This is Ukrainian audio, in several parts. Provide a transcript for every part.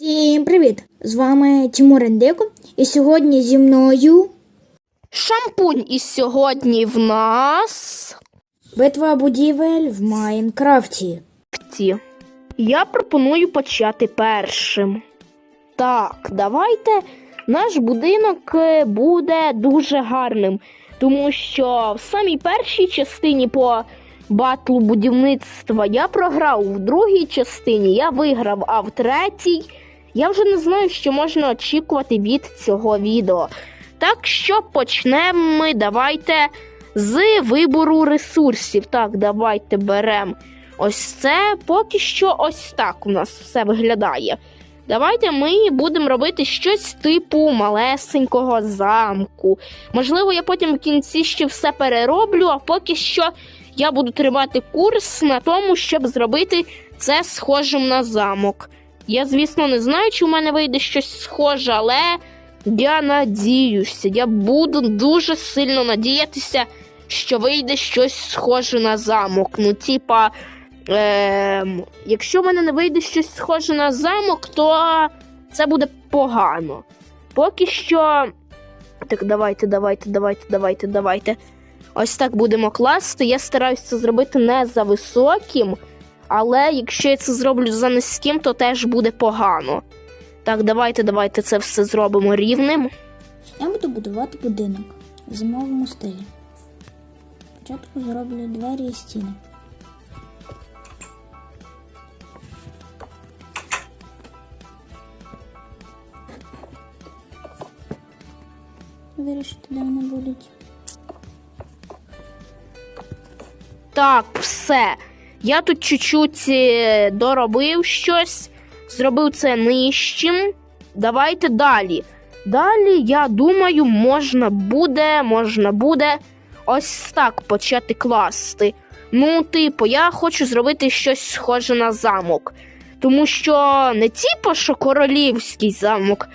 Всім привіт! З вами Тимур Ендеко, і сьогодні зі мною Шампунь і сьогодні в нас битва будівель в Майнкрафті. Я пропоную почати першим. Так, давайте. Наш будинок е, буде дуже гарним, тому що в самій першій частині по батлу будівництва я програв, в другій частині я виграв, а в третій я вже не знаю, що можна очікувати від цього відео. Так що почнемо ми давайте з вибору ресурсів. Так, давайте беремо ось це. Поки що ось так у нас все виглядає. Давайте ми будемо робити щось типу малесенького замку. Можливо, я потім в кінці ще все перероблю, а поки що я буду тримати курс на тому, щоб зробити це схожим на замок. Я, звісно, не знаю, чи в мене вийде щось схоже, але я надіюся, я буду дуже сильно надіятися, що вийде щось схоже на замок. Ну, типа, ем, якщо в мене не вийде щось схоже на замок, то це буде погано. Поки що. Так, давайте, давайте, давайте, давайте, давайте. Ось так будемо класти. Я стараюся це зробити не за високим, але якщо я це зроблю за низьким, то теж буде погано. Так, давайте, давайте це все зробимо рівним. Я буду будувати будинок в зимовому стилі. Спочатку зроблю двері і стіни. Вирішити, де вони будуть. Так, все. Я тут чуть-чуть е, доробив щось, зробив це нижчим. Давайте далі. Далі, я думаю, можна буде, можна буде ось так почати класти. Ну, типу, я хочу зробити щось схоже на замок. Тому що не типу, що королівський замок.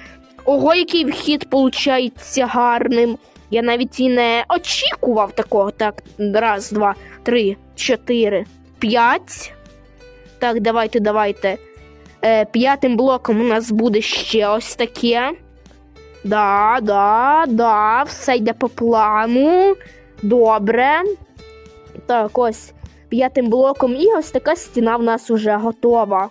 Ого, який вхід получається гарним. Я навіть і не очікував такого. Так, раз, два, три, чотири, п'ять. Так, давайте, давайте. Е, п'ятим блоком у нас буде ще ось таке. Да, да, да, все йде по плану. Добре. Так, ось п'ятим блоком, і ось така стіна в нас уже готова.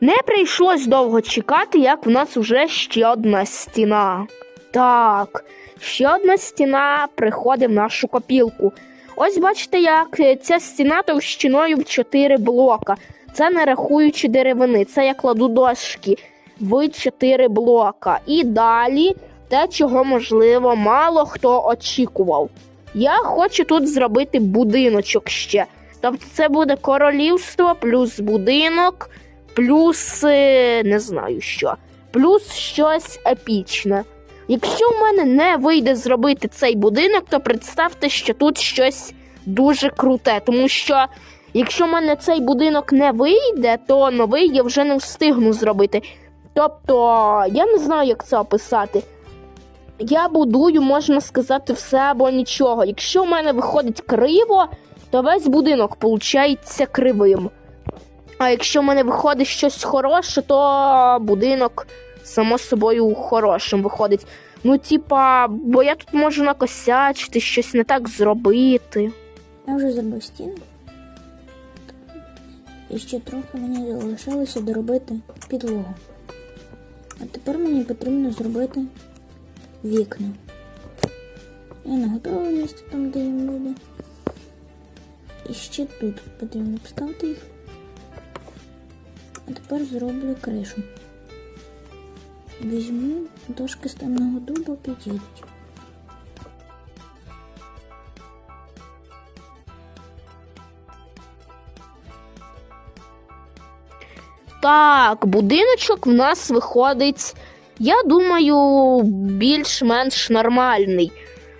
Не прийшлось довго чекати, як в нас уже ще одна стіна. Так, ще одна стіна приходить в нашу копілку. Ось бачите, як е, ця стіна товщиною в 4 блока. Це не рахуючи деревини, це я кладу дошки в 4 блока. І далі те, чого, можливо, мало хто очікував. Я хочу тут зробити будиночок ще. Тобто це буде королівство плюс будинок, плюс е, не знаю що, плюс щось епічне. Якщо в мене не вийде зробити цей будинок, то представте, що тут щось дуже круте. Тому що якщо в мене цей будинок не вийде, то новий я вже не встигну зробити. Тобто, я не знаю, як це описати. Я будую, можна сказати, все або нічого. Якщо в мене виходить криво, то весь будинок виходить кривим. А якщо в мене виходить щось хороше, то будинок само собою хорошим виходить. Ну, типа, бо я тут можу накосячити, щось не так зробити. Я вже зробив стіну. І ще трохи мені залишилося доробити підлогу. А тепер мені потрібно зробити вікна. Я на готове місце там, де їм буде. І ще тут потрібно поставити їх. А тепер зроблю кришу. Візьму дошки з темного дуба підійдуть. Так, будиночок в нас виходить, я думаю, більш-менш нормальний.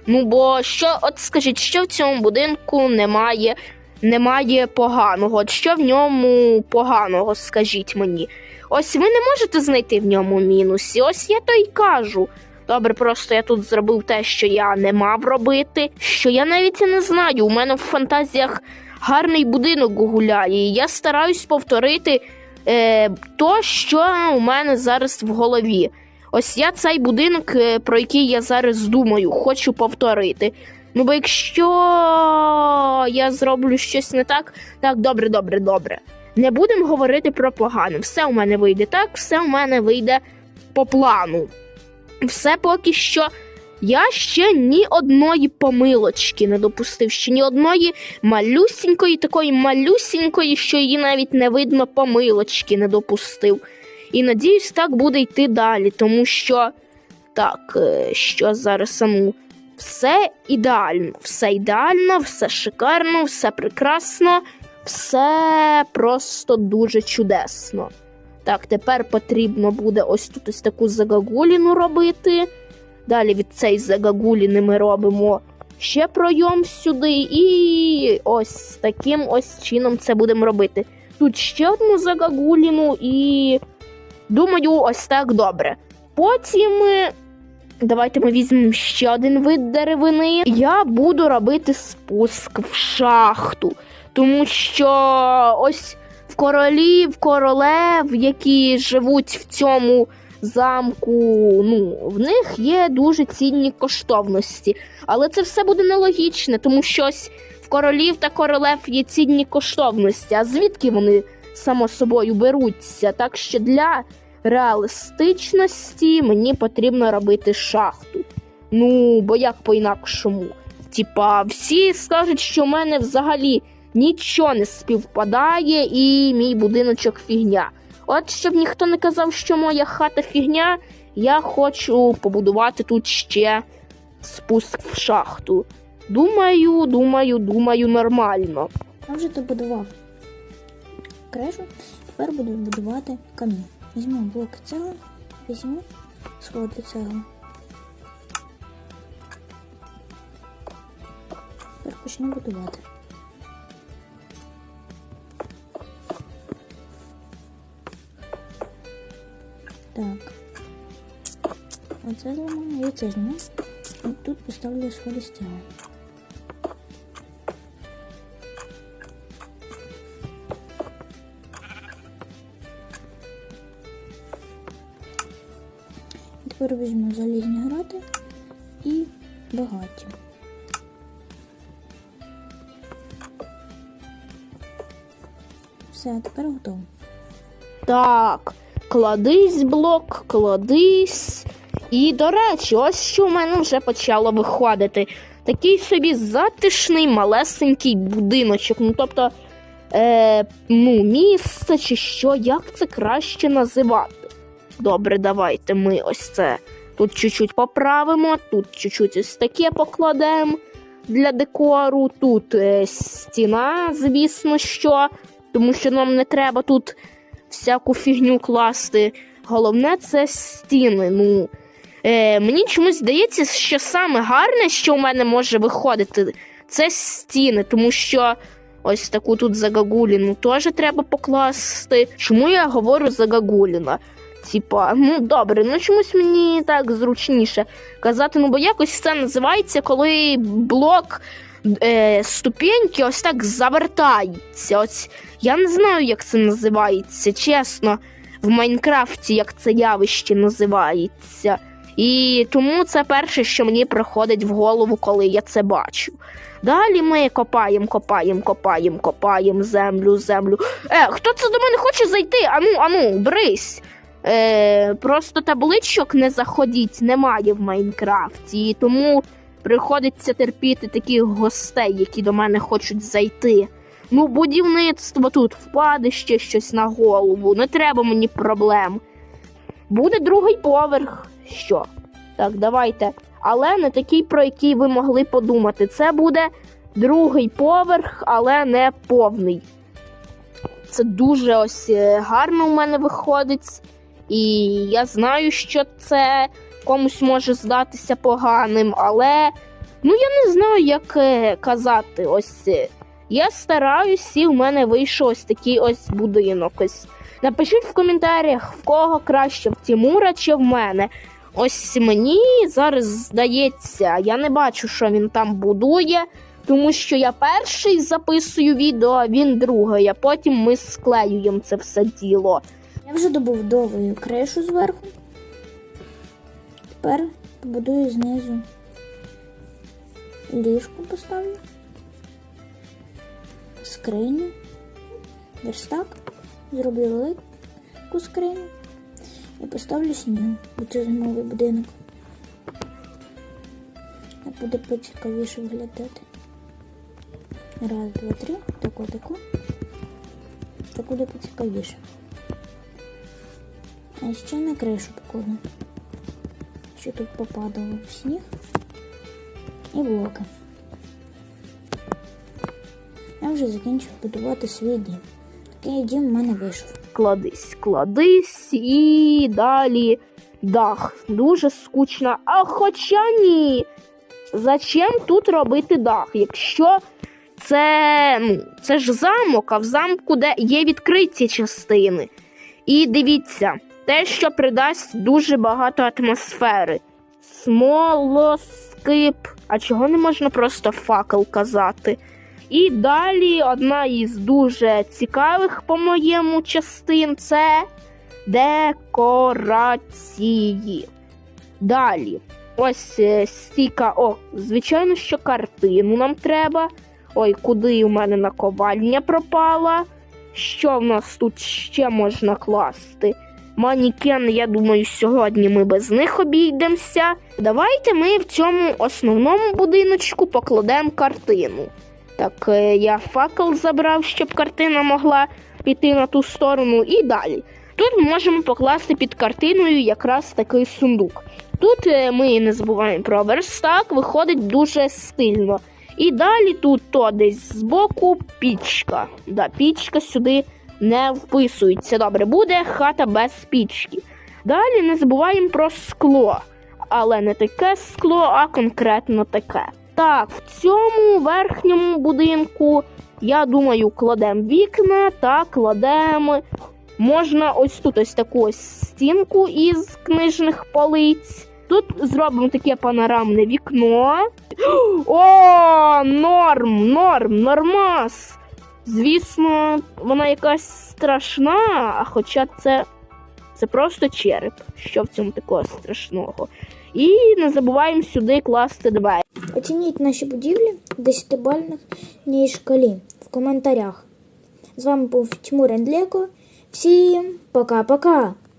Ну, бо що, от скажіть, що в цьому будинку немає, немає поганого? От що в ньому поганого, скажіть мені? Ось ви не можете знайти в ньому мінусі. Ось я то й кажу. Добре, просто я тут зробив те, що я не мав робити, що я навіть і не знаю. У мене в фантазіях гарний будинок гуляє, і я стараюсь повторити е, то, що у мене зараз в голові. Ось я цей будинок, е, про який я зараз думаю, хочу повторити. Ну, бо якщо я зроблю щось не так, так, добре, добре, добре. Не будемо говорити про погане. Все у мене вийде так, все у мене вийде по плану. Все поки що. Я ще ні одної помилочки не допустив, ще ні одної малюсінької, такої малюсінької, що її навіть не видно помилочки не допустив. І надіюсь, так буде йти далі, тому що так, е, що зараз ну, все ідеально, все ідеально, все шикарно, все прекрасно, все просто дуже чудесно. Так, тепер потрібно буде ось тут ось таку загагуліну робити. Далі від цієї загагуліни ми робимо ще пройом сюди, і ось таким ось чином це будемо робити. Тут ще одну загагуліну, і думаю, ось так добре. Потім е, давайте ми візьмемо ще один вид деревини. Я буду робити спуск в шахту, тому що ось в королів, королев, які живуть в цьому замку, ну, в них є дуже цінні коштовності. Але це все буде нелогічне, тому що ось в королів та королев є цінні коштовності. А звідки вони само собою беруться? Так що для реалістичності мені потрібно робити шахту. Ну, бо як по-інакшому? Типа, всі скажуть, що в мене взагалі нічого не співпадає, і мій будиночок фігня. От щоб ніхто не казав, що моя хата фігня, я хочу побудувати тут ще спуск в шахту. Думаю, думаю, думаю, нормально. Я вже добудував крешу, тепер буду будувати камінь. Візьму блок цегли, візьму сходи цегли. Тепер почну будувати. Так. Оце зламаю, і це зніму. Тут поставлю сходи стіни. Тепер візьму залізні грати і багаття. Все, тепер готово. Так, кладись блок, кладись. І, до речі, ось що в мене вже почало виходити. Такий собі затишний малесенький будиночок. Ну, тобто, е, ну, місце чи що, як це краще називати? Добре, давайте ми ось це тут чуть-чуть поправимо, тут чуть-чуть ось таке покладемо для декору. Тут е, стіна, звісно, що, тому що нам не треба тут всяку фігню класти. Головне це стіни. Ну, е, мені чомусь здається, що саме гарне, що у мене може виходити, це стіни, тому що. Ось таку тут загагуліну теж треба покласти. Чому я говорю загагуліна? Типа, ну добре, ну чомусь мені так зручніше казати. Ну бо якось це називається, коли блок е, ступеньки ось так завертається. Ось я не знаю, як це називається, чесно, в Майнкрафті як це явище називається. І тому це перше, що мені приходить в голову, коли я це бачу. Далі ми копаємо, копаємо, копаємо, копаємо землю, землю. Е, хто це до мене хоче зайти? Ану, ану, брись. Е, просто табличок не заходіть, немає в Майнкрафті. Тому приходиться терпіти таких гостей, які до мене хочуть зайти. Ну, будівництво тут впаде ще щось на голову. Не треба мені проблем. Буде другий поверх. Що? Так, давайте. Але не такий, про який ви могли подумати. Це буде другий поверх, але не повний. Це дуже ось е, гарно у мене виходить. І я знаю, що це комусь може здатися поганим, але ну я не знаю, як е, казати. Ось е, я стараюсь, і в мене вийшов ось такий ось будинок. Ось напишіть в коментарях, в кого краще в Тімура чи в мене. Ось мені зараз здається, я не бачу, що він там будує. Тому що я перший записую відео, а він другий, а потім ми склеюємо це все діло. Я вже добудовую кришу зверху. Тепер побудую знизу. Ліжку поставлю. Скриню. Верстак. Зроблю велику скриню. І поставлю сніг у цей зимовий будинок. Буде поцікавіше виглядати. Раз, два, три. Тако, тако. Так буде поцікавіше. А ще на кришу покладу. Що тут попадало в сніг і блоки. Я вже закінчив будувати свій дім. Такий дім в мене вийшов. Кладись, кладись і далі дах. Дуже скучно. А хоча ні. Зачем тут робити дах? Якщо це, ну, це ж замок, а в замку де є відкриті частини. І дивіться, те, що придасть дуже багато атмосфери. Смолоскип. А чого не можна просто факел казати? І далі одна із дуже цікавих, по-моєму, частин це декорації. Далі, ось е, стіка. О, звичайно, що картину нам треба. Ой, куди у мене наковальня пропала? Що в нас тут ще можна класти? Манікен, я думаю, сьогодні ми без них обійдемося. Давайте ми в цьому основному будиночку покладемо картину. Так, е, я факел забрав, щоб картина могла піти на ту сторону, і далі. Тут ми можемо покласти під картиною якраз такий сундук. Тут е, ми не забуваємо про верстак, виходить дуже стильно. І далі тут то десь збоку пічка. Да, пічка сюди не вписується. Добре, буде хата без пічки. Далі не забуваємо про скло. Але не таке скло, а конкретно таке. Так, в цьому верхньому будинку, я думаю, кладемо вікна та кладемо. Можна ось тут ось таку ось стінку із книжних полиць. Тут зробимо таке панорамне вікно. О, норм, норм, нормас. Звісно, вона якась страшна, а хоча це, це просто череп. Що в цьому такого страшного? І не забуваємо сюди класти двері. Оцініть наші будівлі в 10-бальній шкалі в коментарях. З вами був Тимур Ендлеко. Всім пока-пока!